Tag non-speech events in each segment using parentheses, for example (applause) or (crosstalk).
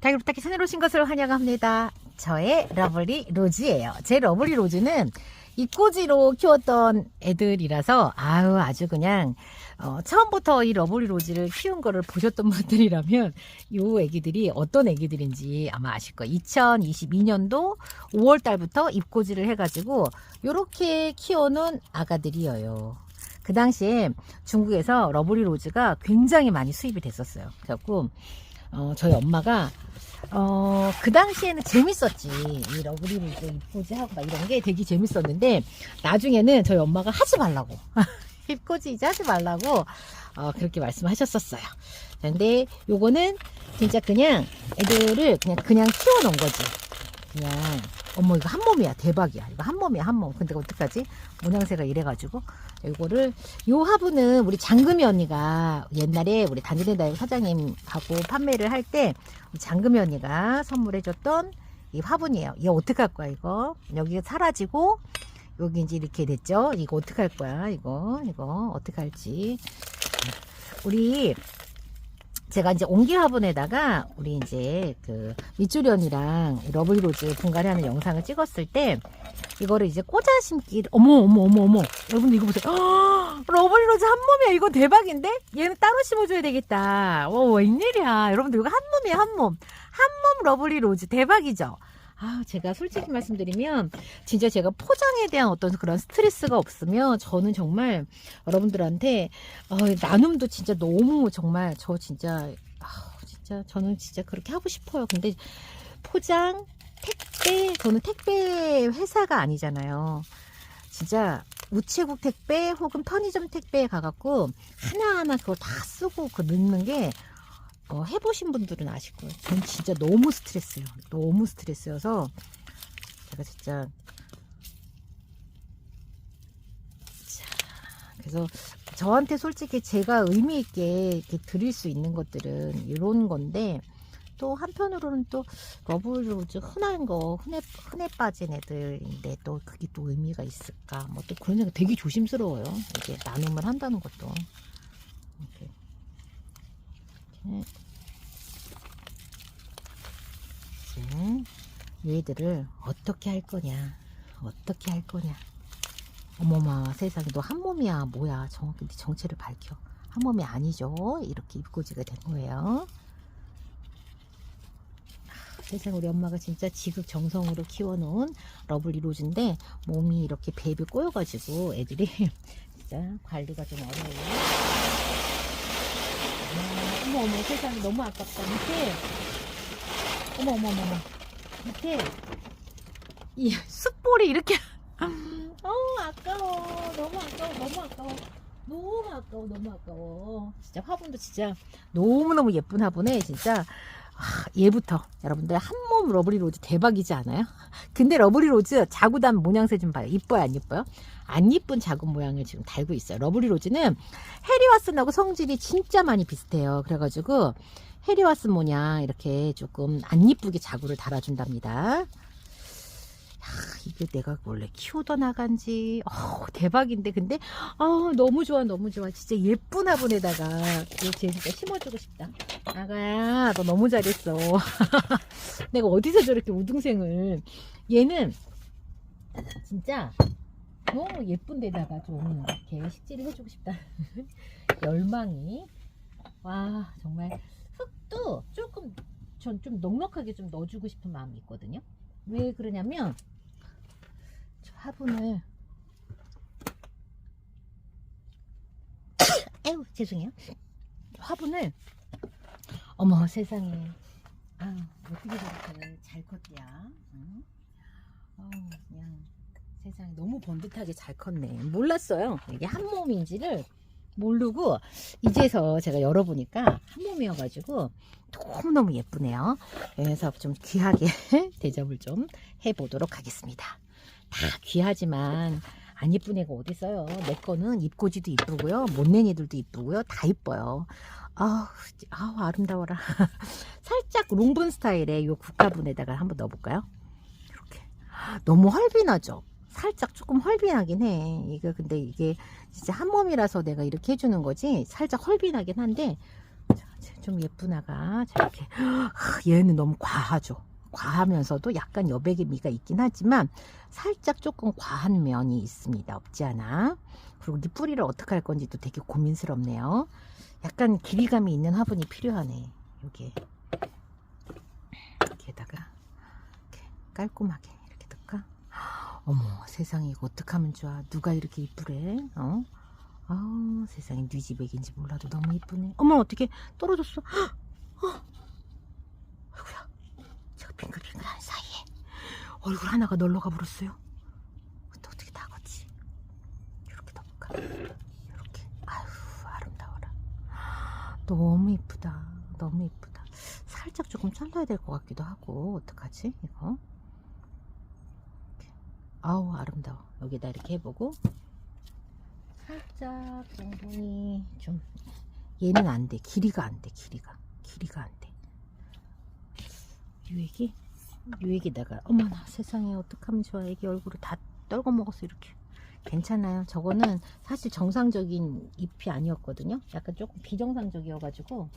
다이 부탁해 채널 오신 것을 환영합니다. 저의 러블리 로즈예요. 제 러블리 로즈는 이꼬지로 키웠던 애들이라서 아유 아주 그냥 어, 처음부터 이 러블리 로즈를 키운 거를 보셨던 분들이라면 요 애기들이 어떤 애기들인지 아마 아실 거예요. 2022년도 5월 달부터 입꼬지를 해가지고 요렇게 키워놓은 아가들이에요. 그 당시에 중국에서 러블리 로즈가 굉장히 많이 수입이 됐었어요. 그래갖고 어, 저희 엄마가 어, 그 당시에는 재밌었지. 이 러블리 로즈 입꼬지 하고 막 이런 게 되게 재밌었는데 나중에는 저희 엄마가 하지 말라고. (laughs) 입꼬지 이제 하지 말라고 어, 그렇게 말씀하셨었어요. 근데 요거는 진짜 그냥 애들을 그냥 그냥 키워놓은 거지. 그냥 어머 이거 한 몸이야. 대박이야. 이거 한 몸이야 한몸. 근데 어떡하지? 모양새가 이래가지고 이거를 요 화분은 우리 장금이 언니가 옛날에 우리 단지대 다육 사장님하고 판매를 할 때 장금이 언니가 선물해줬던 이 화분이에요. 이거 어떡할 거야 이거? 여기가 사라지고 여기 이제 이렇게 됐죠? 이거 어떡할 거야 이거? 이거 어떡할지. 우리 제가 이제 옹기 화분에다가 우리 이제 그 밑줄이 언니랑 러블리 로즈 분갈이 하는 영상을 찍었을 때 이거를 이제 꽂아 심기 어머 어머 어머 어머. 여러분들 이거 보세요. 아, 러블리 로즈 한 몸이야. 이거 대박인데? 얘는 따로 심어줘야 되겠다. 와 웬일이야. 여러분들 이거 한 몸이야 한몸한 몸 러블리 로즈. 대박이죠 아, 제가 솔직히 말씀드리면 진짜 제가 포장에 대한 어떤 그런 스트레스가 없으면 저는 정말 여러분들한테 어, 나눔도 진짜 너무 정말 저 진짜 아, 진짜 저는 진짜 그렇게 하고 싶어요. 근데 포장 택배 저는 택배 회사가 아니잖아요. 진짜 우체국 택배 혹은 편의점 택배에 가갖고 하나하나 그걸 다 쓰고 그 넣는 게 어, 해보신 분들은 아실 거예요. 전 진짜 너무 스트레스예요. 너무 스트레스여서 제가 진짜 자, 그래서 저한테 솔직히 제가 의미 있게 드릴 수 있는 것들은 이런 건데 또 한편으로는 또 러블로즈 흔한 거 흔해 흔해 빠진 애들인데 또 그게 또 의미가 있을까 뭐 또 그런 생각 되게 조심스러워요 이게 나눔을 한다는 것도 이렇게 이렇게 이제 얘들을 어떻게 할 거냐? 어떻게 할 거냐? 어머마 세상에 너 한 몸이야. 뭐야? 정확히 네 정체를 밝혀. 한 몸이 아니죠. 이렇게 입고지가 된 거예요. 아, 세상 우리 엄마가 진짜 지극정성으로 키워놓은 러블리 로즈인데 몸이 이렇게 배비 꼬여가지고 애들이 (laughs) 진짜 관리가 좀 어려워요. 아, 어머 어머 세상에 너무 아깝다. 밑에. 어머 어머 어머. 밑에. 이 숯볼이 이렇게. (laughs) 어 아까워. 너무 아까워 너무 아까워. 너무 아까워 너무 아까워. 진짜 화분도 진짜 너무너무 예쁜 화분에 진짜 아, 얘부터. 여러분들 한 몸 러블리 로즈 대박이지 않아요? 근데 러블리 로즈 자구단 모양새 좀 봐요. 이뻐요 안 이뻐요? 안 이쁜 자구 모양을 지금 달고 있어요. 러블리 로즈는 해리와슨하고 성질이 진짜 많이 비슷해요. 그래가지고 해리와슨 모양 이렇게 조금 안 이쁘게 자구를 달아준답니다. 야, 이게 내가 원래 키우던 아간지. 어, 대박인데 근데? 아 너무 좋아 너무 좋아. 진짜 예쁜 화분에다가 쟤 진짜 심어주고 싶다 아가야 너 너무 잘했어. (laughs) 내가 어디서 저렇게 우등생을. 얘는 진짜 너무 예쁜 데다가 좀 이렇게 식재를 해주고 싶다. (laughs) 열망이. 와 정말. 흙도 조금 전 좀 넉넉하게 좀 넣어주고 싶은 마음이 있거든요. 왜 그러냐면 저 화분을 (coughs) 에휴 죄송해요. 화분을 어머 세상에. 아 어떻게 저렇게 잘 컸대야. 응? 어우, 그냥 세상에 너무 번듯하게 잘 컸네. 몰랐어요. 이게 한 몸인지를 모르고 이제서 제가 열어보니까 한 몸이어가지고 너무너무 예쁘네요. 그래서 좀 귀하게 (laughs) 대접을 좀 해보도록 하겠습니다. 다 귀하지만 안 이쁜 애가 어디 있어요? 내 거는 입꼬지도 이쁘고요. 못낸이들도 이쁘고요. 다 이뻐요 아우, 아우 아름다워라. (laughs) 살짝 롱분 스타일의 요 국화분에다가 한번 넣어볼까요? 이렇게. 너무 헐빈하죠? 살짝 조금 헐빈하긴 해. 이거 근데 이게 진짜 한 몸이라서 내가 이렇게 해주는 거지 살짝 헐빈하긴 한데 자, 제- 좀 예쁜 아가 저렇게. 얘는 너무 과하죠. 과하면서도 약간 여백의 미가 있긴 하지만 살짝 조금 과한 면이 있습니다. 없지 않아. 그리고 이 뿌리를 어떻게 할 건지도 되게 고민스럽네요. 약간 길이감이 있는 화분이 필요하네. 여기에 여기에다가 이렇게 깔끔하게 이렇게 넣을까? 어머 세상에 이거 어떡하면 좋아. 누가 이렇게 이쁘래? 어? 아 세상에 네 집액인지 몰라도 너무 이쁘네. 어머 어떻게 떨어졌어? 어? 빙글빙글한 사이에 얼굴 하나가 널러가 버렸어요. 또 어떻게 나갔지? 이렇게 넣을까? 이렇게 아유 아름다워라. 너무 이쁘다. 너무 이쁘다. 살짝 조금 잘라야 될 것 같기도 하고 어떡하지 이거? 아우 아름다워. 여기다 이렇게 해보고 살짝 정돈이 좀 얘는 안 돼. 길이가 안 돼. 길이가 길이가 안 돼. 유액이 유액에다가 어머나 세상에 어떡하면 좋아. 애기 얼굴을 다 떨궈 먹었어 이렇게. 괜찮아요. 저거는 사실 정상적인 잎이 아니었거든요. 약간 조금 비정상적이어 가지고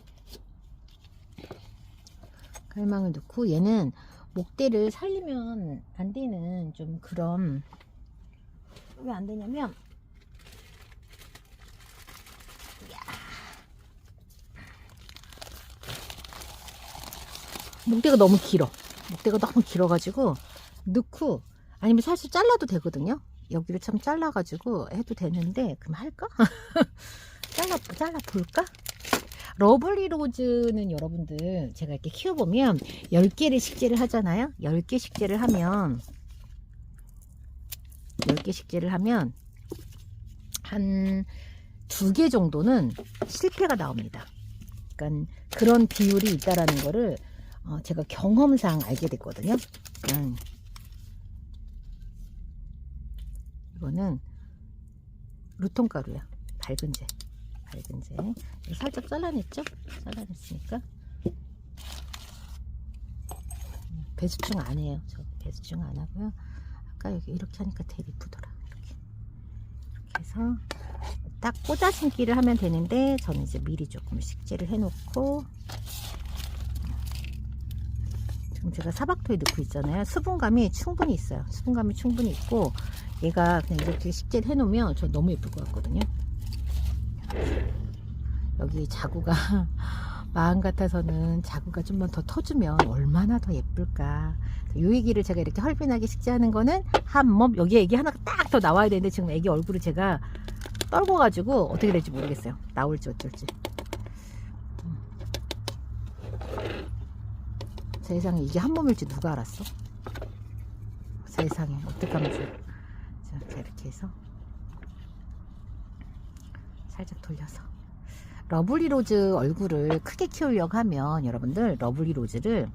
갈망을 넣고 얘는 목대를 살리면 안 되는 좀 그런 왜 안 되냐면 목대가 너무 길어. 목대가 너무 길어가지고 넣고 아니면 사실 잘라도 되거든요. 여기를 참 잘라가지고 해도 되는데 그럼 할까? (laughs) 잘라 잘라 볼까? 러블리 로즈는 여러분들 제가 이렇게 키워보면 10개를 식재를 하잖아요. 10개 식재를 하면 10개 식재를 하면 한 두 개 정도는 실패가 나옵니다. 그러니까 그런 비율이 있다라는 거를 어, 제가 경험상 알게 됐거든요. 음. 이거는 루톤가루야. 밝은제. 이거 살짝 잘라냈죠? 잘라냈으니까. 배수충 안 해요. 저 배수충 안 하고요. 아까 여기 이렇게 하니까 되게 이쁘더라. 이렇게. 이렇게 해서 딱 꽂아 심기를 하면 되는데 저는 이제 미리 조금 식재를 해놓고 지금 제가 사박토에 넣고 있잖아요. 수분감이 충분히 있어요. 수분감이 충분히 있고 얘가 그냥 이렇게 식재를 해놓으면 저 너무 예쁠 것 같거든요. 여기 자구가 (laughs) 마음 같아서는 자구가 좀만 더 터주면 얼마나 더 예쁠까. 요 얘기를 제가 이렇게 헐빈하게 식재하는 거는 한몸 여기 애기 하나가 딱 더 나와야 되는데 지금 애기 얼굴을 제가 떨궈 가지고 어떻게 될지 모르겠어요. 나올지 어쩔지. 세상에 이게 한 몸일지 누가 알았어? 세상에 어떡하면 좋아. 자, 자, 이렇게 해서 살짝 돌려서 러블리 로즈 얼굴을 크게 키우려고 하면 여러분들 러블리 로즈를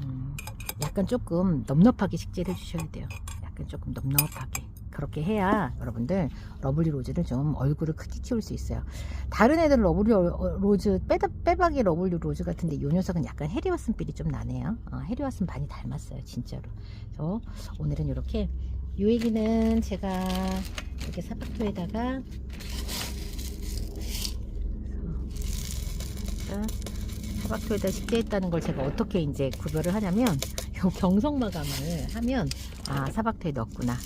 음, 약간 조금 넉넉하게 식재를 해주셔야 돼요. 약간 조금 넉넉하게 그렇게 해야 여러분들 러블리 로즈를 좀 얼굴을 크게 키울 수 있어요. 다른 애들 러블리 어- 어- 로즈 빼다, 빼박이 러블리 로즈 같은데 이 녀석은 약간 해리와슨 필이 좀 나네요. 어, 해리와슨 많이 닮았어요, 진짜로. 그래서 오늘은 이렇게 요 얘기는 제가 이렇게 사박토에다가 자, 사박토에다 식재했다는 걸 제가 어떻게 이제 구별을 하냐면 요 경성 마감을 하면 아 사박토에 넣었구나.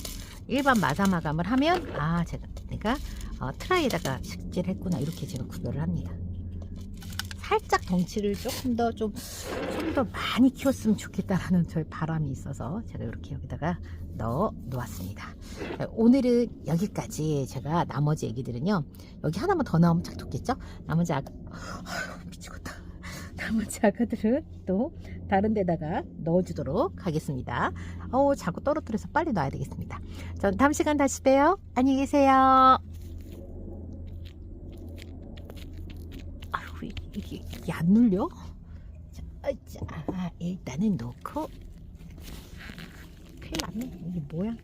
일반 마사 마감을 하면 아 제가 내가 어, 트라이에다가 식재를 했구나 이렇게 제가 구별을 합니다. 살짝 덩치를 조금 더 좀 좀 더 많이 키웠으면 좋겠다라는 저의 바람이 있어서 제가 이렇게 여기다가 넣어 놓았습니다. 자, 오늘은 여기까지 제가 나머지 애기들은요 여기 하나만 더 나오면 chắc 좋겠죠? 나머지 아가 미치겠다. 나머지 아가들은 또 다른 데다가 넣어주도록 하겠습니다. 어 자꾸 떨어뜨려서 빨리 놔야 되겠습니다. 전 다음 시간 다시 봬요. 안녕히 계세요. 아유 이게, 이게 안 눌려? 자, 아, 자, 아, 일단은 놓고 큰일 났네. 이게 뭐야?